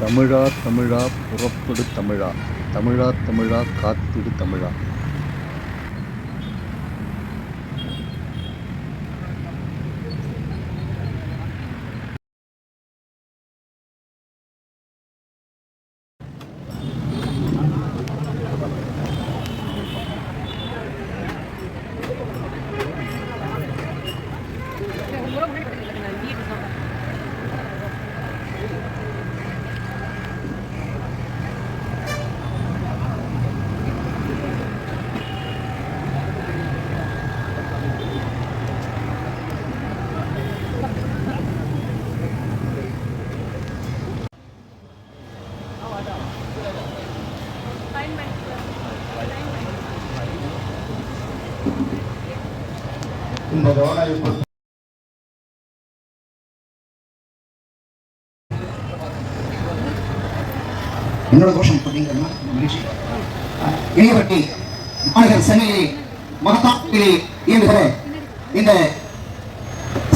தமிழா தமிழா புறப்படு தமிழா. தமிழா தமிழா காத்திடு தமிழா. என்னோட கோஷம் அப்படிங்கிறதுனா மகிழ்ச்சி. இளையவட்டி மாநகர் சென்னையிலே மகத்தாட்டிலே இயங்குகிற இந்த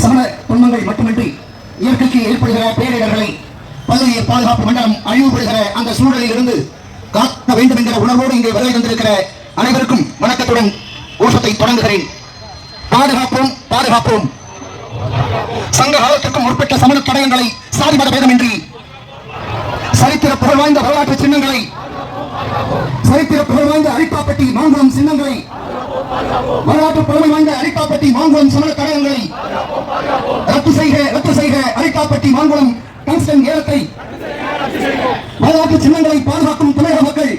சமண துன்பங்கள் மட்டுமின்றி இயற்கைக்கு ஏற்படுகிற பேரிடர்களை பல்லுயிர் பாதுகாப்பு மண்டலம் அழிவுபடுகிற அந்த சூழலில் இருந்து காக்க வேண்டும் என்கிற உணர்வோடு இங்கே வருகை தந்திருக்கிற அனைவருக்கும் வணக்கத்துடன் கோஷத்தை தொடங்குகிறேன். பாதுகாப்போம் பாதுகாப்போம். சங்க காலத்திற்கும் முற்பட்ட சமண தடயங்களை சாதி பேதமின்றி சரித்திர புகழ் வாய்ந்த வரலாற்று சின்னங்களை சரித்திர புகழ் வாய்ந்த அரிப்பாப்பட்டி மாங்குளம் சின்னங்களை வரலாற்று பழமை வாய்ந்த அரிப்பாப்பட்டி மாங்குளம் சமண தடயங்களை ரத்து செய்க ரத்து செய்க அரிப்பாப்பட்டி மாங்குளம் டங்ஸ்டன் ஏலத்தை வரலாற்று சின்னங்களை பாதுகாக்கும் தமிழக மக்கள்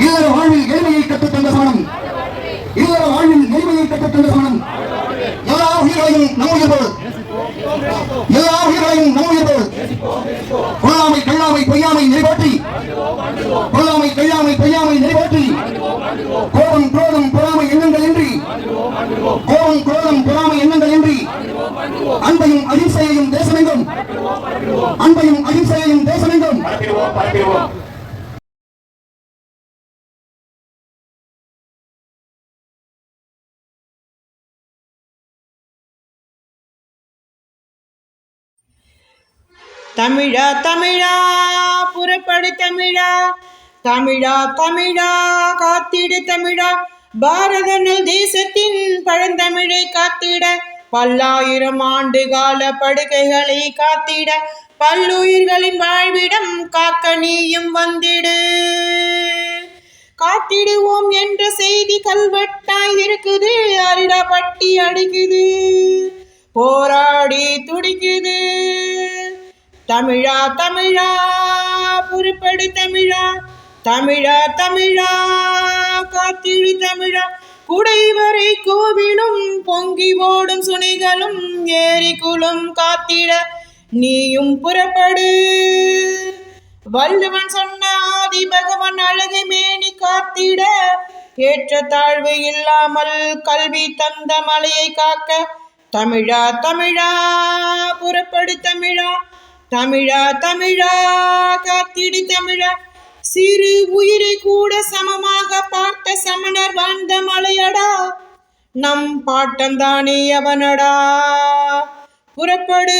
இல்லற வாழ்வில் எளிமையை கற்றுத்தந்த சமணம் இல்லற வாழ்வில் எல்லா உயிர்களையும் நம்முயிர் எல்லா உயிர்களையும் நம்முயிர் போல் பொய்யாமை பொய்யாமை நிறைவேற்றி தமிழா தமிழா புறப்படு தமிழா. தமிழா தமிழா காத்திடு தமிழா. பாரத நல் தேசத்தின் பழந்தமிழை காத்திட. பல்லாயிரம் ஆண்டு கால படுகைகளை காத்திட. பல்லுயிர்களின் வாழ்விடம் காக்க நீயும் வந்திடு. காத்திடுவோம் என்ற செய்தி கல்வெட்டாய் இருக்குது. அரிடா பட்டி அடிக்குது. போராடி தமிழா தமிழா புறப்படு தமிழா. தமிழா தமிழா காத்திடு தமிழா. குடைவரை கோவிலும் பொங்கி ஓடும் சுனைகளும் ஏரி குளம் காத்திட நீயும் புறப்படு. வள்ளுவன் சொன்ன ஆதி பகவன் அழகை மேனி காத்திட ஏற்ற தாழ்வு இல்லாமல் கல்வி தந்த மலையை காக்க தமிழா தமிழா புறப்படு தமிழா. தமிழா தமிழா காத்திடு தமிழா. சிறு உயிரை கூட சமமாக பார்த்த சமணர் வாழ்ந்த மலையடா. நம் பாட்டந்தானே அவனடா. புறப்படு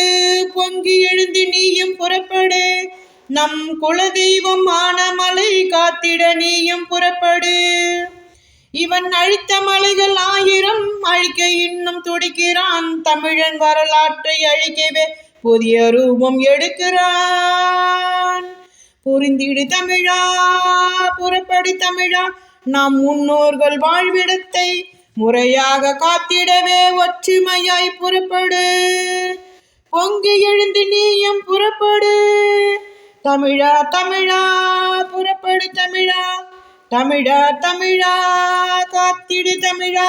பொங்கி எழுந்து நீயும் புறப்படு. நம் குலதெய்வம் ஆனமலை காத்திட நீயும் புறப்படு. இவன் அழித்த மலைகள் ஆயிரம் அழிக்க இன்னும் துடிக்கிறான் தமிழன் வரலாற்றை அழிக்கவே. புதிய ரூபம் எடுக்கிறான். புரிந்திடு தமிழா புறப்படு தமிழா. நம் முன்னோர்கள் வாழ்விடத்தை முறையாக காத்திடவே ஒற்றுமையாய் புறப்படு. பொங்கி எழுந்து நீயும் புறப்படு. தமிழா தமிழா புறப்படு தமிழா. தமிழா தமிழா காத்திடு தமிழா.